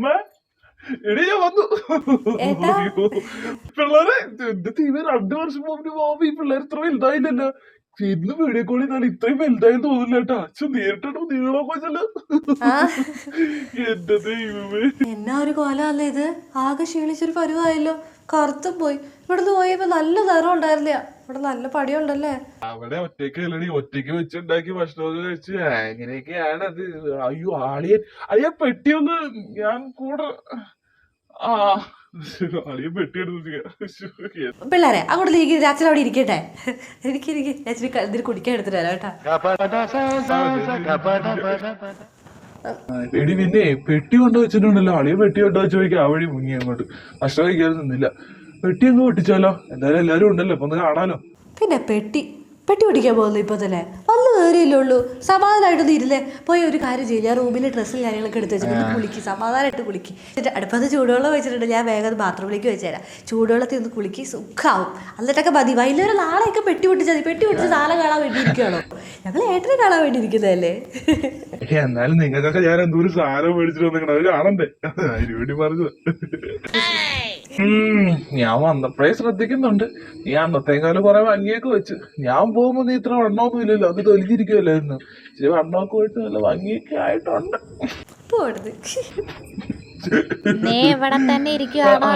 അമ്മ എടി ഞാൻ വന്നു. പിള്ളേരെ എന്റെ തീവ രണ്ടു വർഷം മുമ്പ് പോകുമ്പോ ഈ പിള്ളേർ ഇത്ര വലുതായില്ലല്ലോ. ഇന്ന് വീഡിയോ കോളിൽ ഞാൻ ഇത്രയും വലുതായി തോന്നില്ല കേട്ടോ. അച്ഛൻ നേരിട്ടോ നീളോ വെച്ചല്ലോ ആ. എന്റെ ദൈവമേ. എന്നാ ഒരു കോലല്ലേ ഇത്? ആകെ ക്ഷീണിച്ചൊരു പരുവായല്ലോ. കറുത്തും പോയി. ഇവിടുന്ന് പോയപ്പോ നല്ല നിറം ഉണ്ടായിരുന്നില്ല. ഇവിടെ നല്ല പടിയുണ്ടല്ലേ? അവിടെ ഒറ്റയ്ക്ക് അല്ലടി ഒറ്റയ്ക്ക് വെച്ചുണ്ടാക്കി ഭക്ഷണമൊക്കെ കഴിച്ച്. അങ്ങനെയൊക്കെയാണ് അത്? അയ്യോ ആളിയൻ. അയ്യ പെട്ടി ഒന്ന് ഞാൻ കൂടെ ആ പിള്ളേരെ അങ്ങോട്ട് അച്ഛൻ അവിടെ ഇരിക്കട്ടെ. എനിക്ക് എനിക്ക് രാത്രി കുടിക്കാൻ എടുത്തിട്ട് വരാം കേട്ടാ. എടി പിന്നെ പെട്ടി കൊണ്ട് വെച്ചിട്ടുണ്ടല്ലോ. അളിയ പെട്ടി കൊണ്ട് വെച്ച് ആ വഴി മുങ്ങി അങ്ങോട്ട്. ഭക്ഷണം നിന്നില്ല. പെട്ടി അങ്ങ് പൊട്ടിച്ചാലോ? എന്തായാലും എല്ലാരും ഉണ്ടല്ലോ. അപ്പൊ ഒന്ന് കാണാലോ? പിന്നെ പെട്ടി. പെട്ടി പിടിക്കാൻ പോകുന്നു ഇപ്പൊ തന്നെ. വന്ന് കയറിയല്ലേ ഉള്ളൂ സമാധാനമായിട്ടൊന്ന് ഇരുന്നേ പോയി ഒരു കാര്യം ചെയ്യും. ഞാൻ റൂമിലെ ഡ്രസ്സും കാര്യങ്ങളൊക്കെ എടുത്ത് വെച്ചിട്ടുണ്ട് കുളിക്ക്. സമാധാനമായിട്ട് കുളിക്ക്. എന്നിട്ട് അടുപ്പത്ത് ചൂടുവെള്ളം വെച്ചിട്ടുണ്ട്. ഞാൻ വേഗം ബാത്റൂമിലേക്ക് വെച്ചുതരാം ചൂടുവെള്ളത്തിൽ ഒന്ന് കുളിക്ക്. സുഖാവും. എന്നിട്ടൊക്കെ മതി. വൈകുന്നേരം നാളെയൊക്കെ പെട്ടി പൊട്ടിച്ചാൽ മതി. പെട്ടി പൊട്ടിച്ച് നാളെ കാണാൻ വേണ്ടി ഇരിക്കുകയാണോ ഞങ്ങൾ ഏട്ടനെ കാണാൻ വേണ്ടി ഇരിക്കുന്നതല്ലേ എന്നാലും നിങ്ങൾക്കൊക്കെ ഞാൻ എന്തോ ഒരു സാധനം മേടിച്ചിട്ട് വന്നിട്ടുണ്ട് അത് കാണണ്ടേ? അതിന് വേണ്ടി പറഞ്ഞത് ഉം, ഞാൻ വന്നപ്പോഴേ ശ്രദ്ധിക്കുന്നുണ്ട്. നീ അന്നത്തേക്കാളും കുറെ ഭംഗിയൊക്കെ വെച്ച്. ഞാൻ പോകുമ്പോ നീ ഇത്ര വണ്ണമൊന്നും ഇല്ലല്ലോ അത് തൊലിഞ്ഞിരിക്കുമല്ലായിരുന്നു ഇച്ചിരി വണ്ണമൊക്കെ പോയിട്ട് നല്ല ഭംഗിയൊക്കെ ആയിട്ടുണ്ട്. നീ ഇവിടെ തന്നെ ഇരിക്കുവാണോ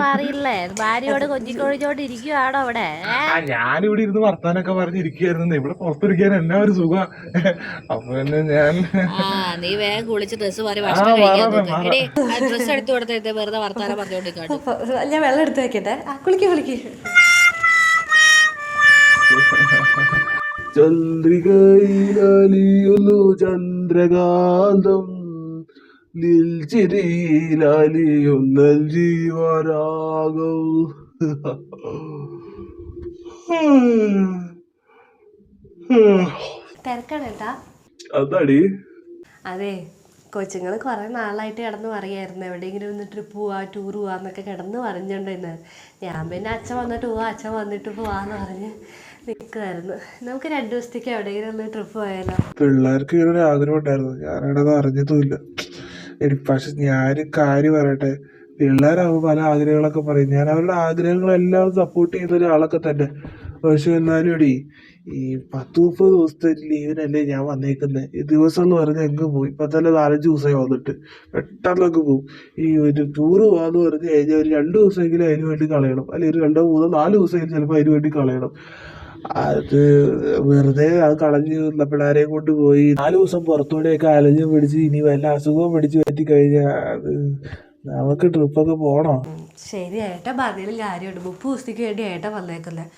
മാറിയില്ലേ? ഭാര്യയോട് കൊഞ്ചിക്കൊഴിച്ചോണ്ട് ഇരിക്കുവാണോ അവിടെ? ഞാനിവിടെ ഇരുന്ന് വർത്താനൊക്കെ പറഞ്ഞിരിക്കുന്നു ഇവിടെ പുറത്തിരിക്കാൻ എന്നാ ഒരു സുഖ അപ്പൊ പിന്നെ ഞാൻ നീ വേഗം കുളിച്ച് ഡ്രസ് മാറി ഡ്രസ് എടുത്തു കൊടുത്തേ വെറുതെ വർത്താനം പറഞ്ഞോണ്ടിരിക്കാണ്ട് അപ്പൊ ഞാൻ വെള്ളം എടുത്ത് വെക്കട്ടെ? കുളിക്കു കുളിക്ക് കുളിക്ക്. ചന്ദ്രികയിലലിയുന്നു ചന്ദ്രകാന്തം. തിരക്കാണ് ഏട്ടാ അതാടി. അതെ കൊച്ചുങ്ങൾ കുറേ നാളായിട്ട് കിടന്ന് പറയായിരുന്നു എവിടെയെങ്കിലും ഒന്ന് ട്രിപ്പ് പോവാ ടൂർ പോവാന്നൊക്കെ കിടന്ന് പറഞ്ഞോണ്ടിരുന്നു. ഞാൻ പിന്നെ അച്ഛൻ വന്നിട്ട് പോവാ അച്ഛൻ വന്നിട്ട് പോവാന്ന് പറഞ്ഞ് നിൽക്കുമായിരുന്നു നമുക്ക് രണ്ടു ദിവസത്തേക്ക് എവിടെയെങ്കിലും ഒന്ന് ട്രിപ്പ് പോയാലോ? പിള്ളേർക്ക് ഇങ്ങനെ ഒരു ആഗ്രഹം ഉണ്ടായിരുന്നു. ഞാനവിടെ അറിഞ്ഞതുമില്ല. എടി പക്ഷെ ഞാൻ കാര്യം പറയട്ടെ? പിള്ളേരാകുമ്പോൾ പല ആഗ്രഹങ്ങളൊക്കെ പറയും. ഞാൻ അവരുടെ ആഗ്രഹങ്ങളെല്ലാം സപ്പോർട്ട് ചെയ്യുന്ന ഒരാളൊക്കെ തന്നെ. പക്ഷെ എന്നാലും എടി ഈ പത്ത് മുപ്പത് ദിവസത്തെ ലീവിനല്ലേ ഞാൻ വന്നേക്കുന്നത് ഈ ദിവസം എന്ന് പറഞ്ഞാൽ എങ്ങ് പോയി ഇപ്പം തന്നെ നാലഞ്ച് ദിവസമായി വന്നിട്ട്. പെട്ടെന്നൊക്കെ പോകും ഈ ഒരു ടൂറ് പോകാന്ന് പറഞ്ഞു കഴിഞ്ഞാൽ ഒരു രണ്ട് ദിവസമെങ്കിലും അതിന് വേണ്ടി കളയണം. അല്ലെങ്കിൽ ഒരു രണ്ടോ മൂന്നോ നാല് ദിവസമെങ്കിലും ചിലപ്പോൾ അതിന് വേണ്ടി കളയണം. അത് വെറുതെ അത് കളഞ്ഞ് പിള്ളേരെ കൊണ്ട് പോയി നാല് ദിവസം പുറത്തൂടെയൊക്കെ അലഞ്ഞു പിടിച്ച് ഇനി വല്ല അസുഖവും പിടിച്ച് പറ്റി കഴിഞ്ഞാൽ അത് നമുക്ക് ട്രിപ്പൊക്കെ പോണോ. ശരി ഏട്ടാ പറഞ്ഞതിലും കാര്യമുണ്ട്. മുപ്പത് ദിവസത്തേക്ക് വേണ്ടി ഏട്ടാ വന്നേക്കുന്നത്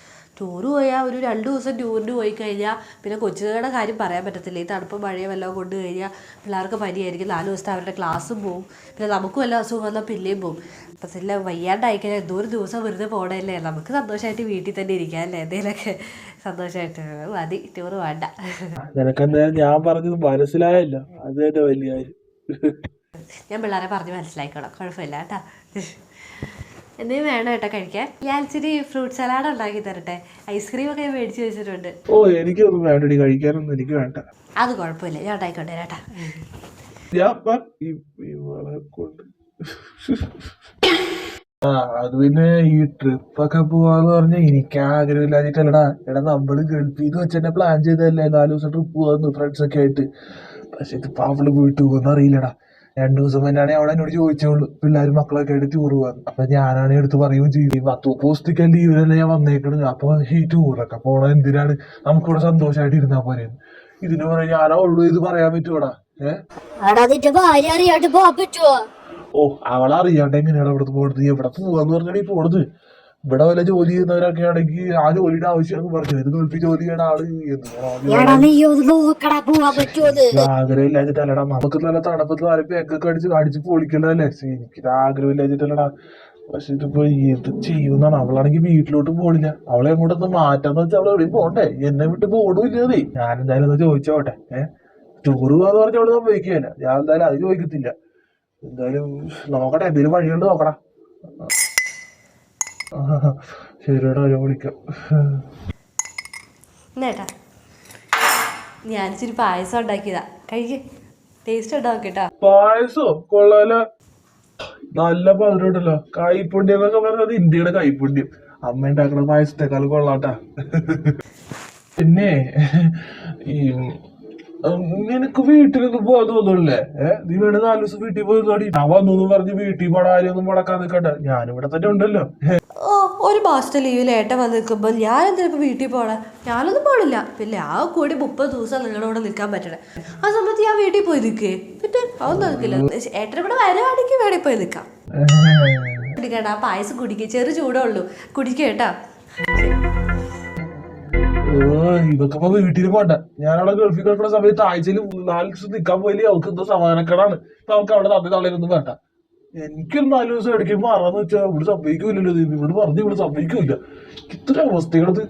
ടൂറ് പോയാൽ ഒരു രണ്ട് ദിവസം ടൂറിന് പോയി കഴിഞ്ഞാൽ പിന്നെ കൊച്ചുകളുടെ കാര്യം പറയാൻ പറ്റത്തില്ല. ഈ തണുപ്പ് മഴയും വല്ലതും കൊണ്ട് കഴിഞ്ഞാൽ പിള്ളേർക്ക് പനിയായിരിക്കും. നാല് ദിവസത്തെ അവരുടെ ക്ലാസ്സും പോവും. പിന്നെ നമുക്കും എല്ലാ അസുഖം വന്നാൽ പിന്നെയും പോവും. അപ്പം ഇല്ല വയ്യാണ്ടായി കഴിഞ്ഞാൽ എന്തോ ഒരു ദിവസം വെറുതെ പോകണല്ലേ നമുക്ക് സന്തോഷമായിട്ട് വീട്ടിൽ തന്നെ ഇരിക്കാം അല്ലേ? എന്തെങ്കിലുമൊക്കെ സന്തോഷമായിട്ട് മതി ടൂറ് വേണ്ട. നിനക്കെന്തായാലും ഞാൻ പറഞ്ഞത് മനസ്സിലായല്ല. അത് തന്നെ വലിയ കാര്യം. ഞാൻ പിള്ളേരെ പറഞ്ഞ് മനസ്സിലാക്കിക്കോളാം. കുഴപ്പമില്ല കേട്ടോ. എന്തെങ്കിലും വേണം കേട്ടോ കഴിക്കാൻ? ഞാൻ ഇച്ചിരി ഫ്രൂട്ട് സലാഡ് ഉണ്ടാക്കി തരട്ടെ. ഐസ്ക്രീം ഒക്കെ മേടിച്ചു വെച്ചിട്ടുണ്ട്. ഓ എനിക്കൊന്നും വേണ്ടടി കഴിക്കാനൊന്നും എനിക്ക് വേണ്ട. അത് കുഴപ്പമില്ല. ഞാൻ ഉണ്ടായിക്കോട്ടെ കൊണ്ട്. ആ അത് പിന്നെ ഈ ട്രിപ്പൊക്കെ പോവാന്ന് പറഞ്ഞാൽ എനിക്ക് ആഗ്രഹമില്ലാഞ്ഞിട്ടല്ലടാ. എടാ നമ്മൾ ഗൾഫിൽ നിന്ന് വെച്ചെന്നെ പ്ലാൻ ചെയ്തതല്ലേ? നാല് ദിവസം ട്രിപ്പ് പോവാന്ന് ഫ്രണ്ട്സ് ഒക്കെ ആയിട്ട്. പക്ഷെ ഇതിപ്പോ അവൾ പോയിട്ട് പോകുന്ന അറിയില്ലടാ. രണ്ടു ദിവസം മുന്നാണെ അവിടെ എന്നോട് ചോദിച്ചോളൂ. പിള്ളേരും മക്കളൊക്കെ ആയിട്ട് ടൂർ പോകാൻ. അപ്പൊ ഞാനാണ് എടുത്ത് പറയുകയും ചെയ്യും. ഈ പത്ത് പോസ്റ്റൊക്കെ ലീവിനല്ലേ ഞാൻ വന്നേക്കണത്? അപ്പൊ ഈ ടൂറൊക്കെ പോണ എന്തിനാണ്? നമുക്കിവിടെ സന്തോഷമായിട്ട് ഇരുന്നാ പോരെ? ഇതിന് പറയാൻ ഞാനാ ഉള്ളൂ ഇത് പറയാൻ പറ്റുവാടാ? ഏഹ് ഓ അവളറിയാണ്ട് എങ്ങനെയാണ് ഇവിടുത്തെ പോണത്? എവിടെ പോവാന്ന് പറഞ്ഞാൽ ഈ പോണത്? ഇവിടെ വല്ല ജോലി ചെയ്യുന്നവരൊക്കെ ആണെങ്കിൽ ആ ജോലിയുടെ ആവശ്യം പറഞ്ഞു ഇത് തോൽപ്പി ജോലി ചെയ്യണ ആൾ. ഒന്ന് ആഗ്രഹമില്ലാഞ്ഞിട്ടല്ലടാ നമുക്ക് നല്ല തണുപ്പത്ത് നാല് പേക്കൊക്കെ അടിച്ച് അടിച്ച് പൊളിക്കണ്ടല്ലേ എനിക്ക് ആഗ്രഹമില്ലാഞ്ഞിട്ടല്ലടാ. പക്ഷെ ഇതിപ്പോ എന്ത് ചെയ്യുന്നാണ് അവളാണെങ്കിൽ വീട്ടിലോട്ട് പോണില്ല. അവളെ എങ്ങോട്ടൊന്ന് മാറ്റാന്ന് വെച്ചാൽ അവളെ എവിടെയും പോണ്ടേ? എന്നെ വിട്ട് പോടുമില്ലേ ഞാൻ എന്തായാലും ഒന്ന് ചോദിച്ചോട്ടെ ഏഹ് ടൂറ് പോവാന്ന് പറഞ്ഞ അവിടെ സമ്മതിക്കുകയല്ല ഞാൻ എന്തായാലും അത് ചോദിക്കത്തില്ല. എന്തായാലും നോക്കട്ടെ എന്തെങ്കിലും വഴിയുണ്ട് നോക്കടാ. ശരിടാ ഞാൻ വിളിക്കാം. എന്നേട്ടാ ഞാൻ ഇച്ചിരി പായസം ഉണ്ടാക്കിയതാ. കഴിക്ക്. ടേസ്റ്റ് ഉണ്ടാവും കേട്ടോ പായസോ? കൊള്ളാലോ. നല്ല പതിനോട്ടല്ലോ കൈപ്പുണ്യം എന്നൊക്കെ പറഞ്ഞത് ഇന്ത്യയുടെ കൈപ്പുണ്യം. അമ്മ ഉണ്ടാക്കുന്ന പായസത്തെക്കാൾ കൊള്ളാട്ടാ. പിന്നെ ഈ നിനക്ക് വീട്ടിലൊന്നും പോകാൻ തോന്നുന്നില്ലേ ഏഹ് നീ വേണേ നാല് ദിവസം വീട്ടിൽ പോയി ഞാൻ വന്നു പറഞ്ഞ് വീട്ടിൽ പോടാ ആരെയൊന്നും മുടക്കാൻ നിൽക്കണ്ട ഞാനിവിടെ തന്നെ ഉണ്ടല്ലോ. ഒരു മാസത്തെ ലീവിൽ ഏട്ടൻ വന്ന് നിൽക്കുമ്പോൾ ഞാൻ എന്തിനാ ഇപ്പം വീട്ടിൽ പോകണേ ഞാനൊന്നും പോകണില്ല പിന്നെ ആ കൂടി മുപ്പത് ദിവസം നിങ്ങളുടെ കൂടെ നിൽക്കാൻ പറ്റണേ. ആ സമയത്ത് ഞാൻ വീട്ടിൽ പോയി നിൽക്കേ. പിന്നെ അതൊന്നും നിൽക്കില്ല ഏട്ടൻ ഇവിടെ വരാണെങ്കിൽ വേണേ പോയി നിൽക്കാം. കുടിക്കണ്ട ആ പായസം കുടിക്കുക ചെറു ചൂടേ ഉള്ളൂ കുടിക്കുക കേട്ടാ പോണ്ട. ഞാനവിടെ ഗൾഫിൽ സമയത്ത് ആഴ്ചയിൽ നാല് ദിവസം നിൽക്കാൻ പോയില്ലേ അവൾക്ക് എന്തോ സമാധാനക്കേടാണ്. അവൾക്ക് അവിടെ തന്നെ തള്ളയൊന്നും വേണ്ട. എനിക്കൊരു നാല് ദിവസം ഇടയ്ക്ക് മാറാന്ന് വെച്ചാൽ ഇവിടെ സംഭവിക്കൂലല്ലോ ദൈവം. ഇവിടെ പറഞ്ഞു ഇവിടെ സംഭവിക്കൂല ഇത്ര അവസ്ഥകളത്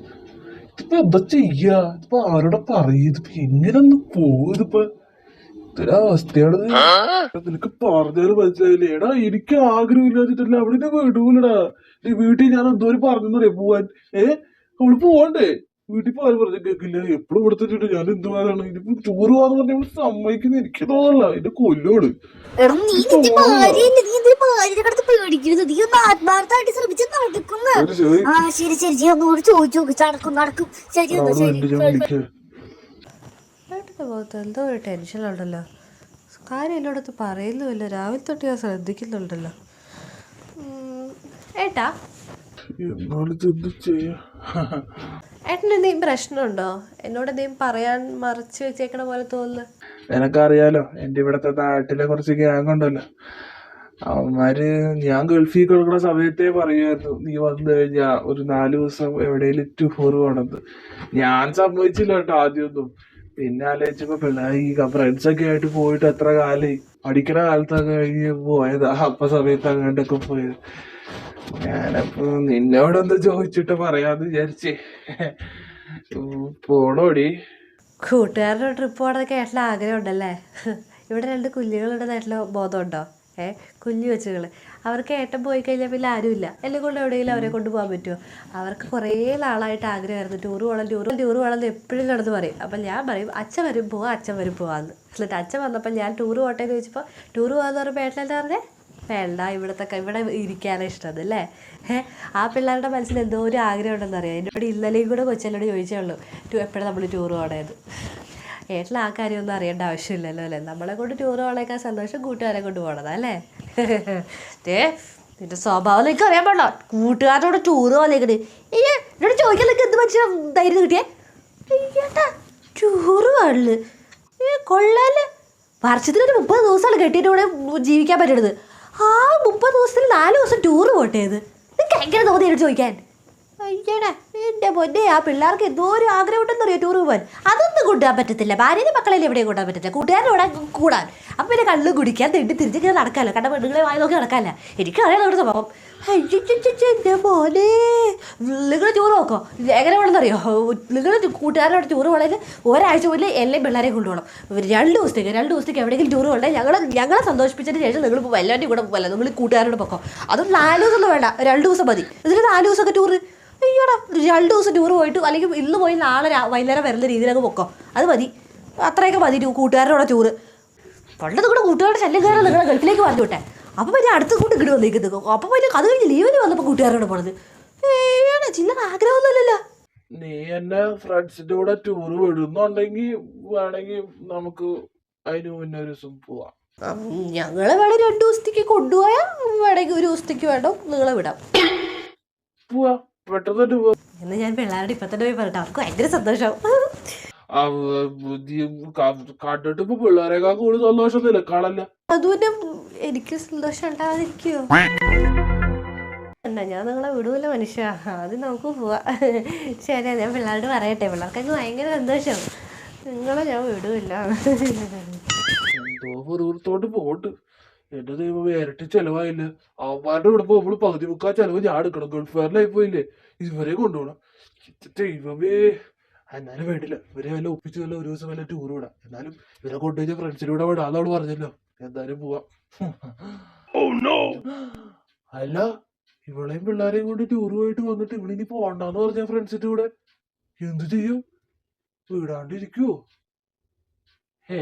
ഇതിപ്പോ എന്താ ചെയ്യാ? ഇതിപ്പോ ആരോടെ പറയും? ഇതിപ്പോ എങ്ങനെ ഒന്ന് പോകും ഇതിപ്പോ? ഇത്ര അവസ്ഥയാണത്. നിനക്ക് പറഞ്ഞാലും മനസ്സിലായില്ലേ എടാ എനിക്ക് ആഗ്രഹമില്ലാതിട്ടല്ല അവിടെ വിടൂലടാ. വീട്ടിൽ ഞാൻ എന്തോരം പറഞ്ഞെന്നറിയാം? പോവാൻ. ഏഹ് അവൾ പോവണ്ടേ? വീട്ടിൽ പോയാൽ പറഞ്ഞു കേൾക്കില്ല എപ്പോഴും കൊടുത്തിട്ടുണ്ട് ഞാൻ എന്ത് പോകാനാണ് ഇനിയിപ്പോ ടൂർ പോവാന്ന് പറഞ്ഞ സമ്മതിക്കുന്ന എനിക്ക് തോന്നല്ല എന്റെ കൊല്ലോട്. നീ ഒന്ന് ആത്മാർത്ഥമായിട്ട് ശ്രമിച്ച് നടക്കുന്ന. ആ ശരി ശരി. ശരി ഒന്നുകൂടി ചോദിച്ചു നോക്ക്. നടക്കും ശരി ശരി. മുഖത്ത് എന്തോ ഒരു ടെൻഷനുണ്ടല്ലോ കാര്യം എന്നോടത്ത് പറയുന്നുമില്ല. രാവിലെ തൊട്ട് ഞാൻ ശ്രദ്ധിക്കുന്നുണ്ടല്ലോ. ഏട്ടാ ഏട്ടന് എന്തെങ്കിലും പ്രശ്നമുണ്ടോ? എന്നോട് എന്തെങ്കിലും പറയാൻ മറച്ചു വെച്ചേക്കണ പോലെ തോന്നുന്നു. നിനക്കറിയാലോ എന്റെ ഇവിടത്തെ നാട്ടിലെ കുറച്ച് ഗ്യാങ് ഉണ്ടല്ലോ. അവന്മാര് ഞാൻ ഗൾഫിൽ കൊടുക്കുന്ന സമയത്തേ പറയുമായിരുന്നു നീ വന്നു കഴിഞ്ഞാ ഒരു നാല് ദിവസം എവിടെയെങ്കിലും ഫോർ പോണെന്ന് ഞാൻ സമ്മതിച്ചില്ല കേട്ടോ ആദ്യമൊന്നും. പിന്നെ ആലോചിച്ചപ്പോ പിള്ളേർ ഈ ഫ്രണ്ട്സ് ഒക്കെ ആയിട്ട് പോയിട്ട് എത്ര കാലായി പഠിക്കണ കാലത്തൊക്കെ കഴിഞ്ഞ് പോയതാ അപ്പൊ സമയത്ത് അങ്ങോട്ടൊക്കെ പോയത്. ഞാനപ്പോ നിന്നോടൊന്ന് ചോദിച്ചിട്ട് പറയാന്ന് വിചാരിച്ചേ. പോണോടി. കൂട്ടുകാരുടെ ട്രിപ്പ് പോണത് കേട്ടില്ല ആഗ്രഹം ഉണ്ടല്ലേ ഇവിടെ രണ്ട് കുഞ്ഞുങ്ങളുണ്ടെന്നായിട്ടുള്ള ബോധമുണ്ടോ? ഏ കുഞ്ഞു വെച്ചുകൾ അവർക്ക് ഏട്ടൻ പോയി കഴിഞ്ഞാൽ പിന്നെ ആരുമില്ല. എന്നെ കൊണ്ട് എവിടെയെങ്കിലും അവരെ കൊണ്ട് പോകാൻ പറ്റുമോ അവർക്ക് കുറേ നാളായിട്ട് ആഗ്രഹമായിരുന്നു. ടൂർ പോകണം ടൂർ ടൂർ പോകണം എപ്പോഴും കിടന്ന് പറയും. അപ്പം ഞാൻ പറയും അച്ഛൻ വരും പോവാം അച്ഛൻ വരും പോവാന്ന് എന്നിട്ട് അച്ഛൻ വന്നപ്പോൾ ഞാൻ ടൂർ പോട്ടെ എന്ന് ചോദിച്ചപ്പോൾ ടൂർ പോകാന്ന് പറയുമ്പോൾ ഏട്ടൻ പറഞ്ഞേ? വേണ്ട ഇവിടുത്തെ ഇവിടെ ഇരിക്കാനാണ് ഇഷ്ടം അല്ലേ? ആ പിള്ളേരുടെ മനസ്സിൽ എന്തോ ഒരു ആഗ്രഹം ഉണ്ടെന്ന് അറിയാം. എന്നോട് ഇന്നലെയും കൂടെ കൊച്ചെന്നോട് ചോദിച്ചേ ഉള്ളൂ എപ്പോഴും നമ്മൾ ടൂർ പോകണേന്ന് ഏട്ടൻ ആ കാര്യമൊന്നും അറിയേണ്ട ആവശ്യമില്ലല്ലോ അല്ലേ? നമ്മളെ കൊണ്ട് ടൂർ പോകണേക്കാൾ സന്തോഷം കൂട്ടുകാരെ കൊണ്ട് പോകണതാ അല്ലേ? ഏ നിന്റെ സ്വഭാവം എനിക്ക് അറിയാൻ പാടില്ല. കൂട്ടുകാരോട് ടൂർ പോകാനേക്കണ് ഏ എന്നോട് ചോദിക്കാൻ എന്ത് മനുഷ്യ ധൈര്യം കിട്ടിയേ? ഏട്ടാ ടൂറ് പാടില്ല ഏ കൊള്ളാല്ലേ വർഷത്തിലൊരു മുപ്പത് ദിവസമാണ് കെട്ടിയിട്ട് ഇവിടെ ജീവിക്കാൻ പറ്റണത്. ആ മുപ്പത് ദിവസത്തിൽ നാല് ദിവസം ടൂറ് പോട്ടെ ഇത്. നിനക്ക് എങ്ങനെ തോന്നിയിട്ട് ചോദിക്കാൻ? അയ്യടാ എന്റെ പൊന്നെ ആ പിള്ളേർക്ക് എന്തോ ഒരു ആഗ്രഹം ഉണ്ടെന്നറിയോ ടൂർ പോകാൻ അതൊന്നും കൂട്ടാൻ പറ്റത്തില്ല. ഭാര്യയും മക്കളെ എവിടെയും കൂട്ടാൻ പറ്റത്തില്ല. കൂട്ടുകാരും കൂടെ കൂടാൻ. അപ്പം പിന്നെ കള്ള് കുടിക്കാൻ തെണ്ടി തിരിച്ച് ഇങ്ങനെ നടക്കാമല്ലോ കണ്ട പെണ്ണുങ്ങളെ വായി നോക്കി നടക്കാമല്ല എനിക്കറിയാം അവിടെ സ്വഭാവം. എന്റെ മോനെ. നിങ്ങൾ ചോറ് നോക്കോ. എങ്ങനെ വേണമെന്നറിയോ? നിങ്ങൾ കൂട്ടുകാരോട് ചോറ് വേണേൽ ഒരാഴ്ച മുതൽ എല്ലാം പിള്ളേരെ കൊണ്ടുപോകണം. രണ്ട് ദിവസത്തേക്ക് രണ്ട് ദിവസത്തേക്ക് എവിടെയെങ്കിലും ചോറ് വേണ്ടേ? ഞങ്ങളെ ഞങ്ങളെ സന്തോഷിപ്പിച്ചതിന് ശേഷം നിങ്ങൾ എല്ലാവരുടെയും കൂടെ പോകല്ല നിങ്ങൾ കൂട്ടുകാരോട് പൊക്കോ. അതും നാല് ദിവസമൊന്നും വേണ്ട. രണ്ട് ദിവസം മതി. ഇതിൽ നാല് ദിവസമൊക്കെ ടൂറ് അയ്യോടാ രണ്ട് ദിവസം ടൂർ പോയിട്ട് അല്ലെങ്കിൽ ഇന്ന് പോയി നാളെ വൈകുന്നേരം വരുന്ന രീതിയിലൊക്കെ പൊക്കോ. അത് മതി. അത്രയൊക്കെ മതി കൂട്ടുകാരുടെ ടൂറ് പണ്ടത് കൂടെ കൂട്ടുകാരുടെ ശല്യം കയറാൻ നിങ്ങളെ ഗൾഫിലേക്ക് പറഞ്ഞു വിട്ടെ അപ്പം വലിയ അടുത്ത കൂട്ട് ഇങ്ങോട്ട് വന്നിരിക്കുന്നത് അപ്പം വലിയ അത് കഴിഞ്ഞ് ലീവിന് വന്നപ്പോൾ കൂട്ടുകാരോട് പോണത് ഏഴാണ് ചില്ലറ ആഗ്രഹമൊന്നുമില്ലല്ലോ. നീ എന്നെ ഫ്രണ്ട്സിന്റെ കൂടെ ടൂർ വിടുന്നുണ്ടെങ്കിൽ വേണമെങ്കിൽ നമുക്ക് അതിന് മുന്നേ ഒരു ദിവസം പോവാം. ഞങ്ങളെ വേണേ രണ്ടു ദിവസത്തേക്ക് കൊണ്ടുപോയാൽ വേണമെങ്കിൽ ഒരു ദിവസത്തേക്ക് വേണം നിങ്ങളെ വിടാം. പോവാ പെട്ടെന്ന് തന്നെ പോവാം. എന്ന് ഞാൻ പിള്ളേരുടെ ഇപ്പൊ തന്നെ പോയി പറഞ്ഞിട്ട് അവർക്ക് ഭയങ്കര സന്തോഷം. കണ്ടിട്ട് ഇപ്പൊ പിള്ളേരെക്കാൾ കൂടുതൽ സന്തോഷം നിലക്കാളല്ല അതുപോലെ എനിക്ക് സന്തോഷം ഉണ്ടാകാതിരിക്കുമോ എന്നാ ഞാൻ നിങ്ങളെ വിടൂല മനുഷ്യ. അത് നമുക്ക് പോവാം. ശരി ഞാൻ പിള്ളേരോട് പറയട്ടെ. പിള്ളേർക്കൊക്കെ ഭയങ്കര സന്തോഷം. നിങ്ങളെ ഞാൻ വിടൂല. എന്തോ പുറത്തോട്ട് പോട്ട് എന്റെ ദൈവം ഇരട്ടി ചെലവായില്ല. അവന്മാരുടെ കൂടെ പോകുമ്പോൾ പകുതി മുക്കാൽ ചെലവ് ഞാൻ എടുക്കണം. ഗൾഫുകാരനായി പോയില്ലേ. ഇവരെ കൊണ്ടുപോകണം ദൈവമേ. എന്നാലും വേണ്ടില്ല. ഇവരെ വല്ല ഒപ്പിച്ച് വല്ല ഒരു ദിവസം വല്ല ടൂർ വിടാം. എന്നാലും ഇവരെ കൊണ്ടുപോയി ഫ്രണ്ട്സിലൂടെ കൂടെ വിടാന്ന് പറഞ്ഞല്ലോ. എന്തായാലും പോവാം. അല്ല ഇവളെയും പിള്ളേരെയും കൊണ്ട് ടൂർ പോയിട്ട് വന്നിട്ട് ഇവളിനി പോണ്ടെന്ന് പറഞ്ഞ ഫ്രണ്ട്സിന്റെ കൂടെ. എന്ത് ചെയ്യും? വിടാണ്ടിരിക്കുവോ? ഏ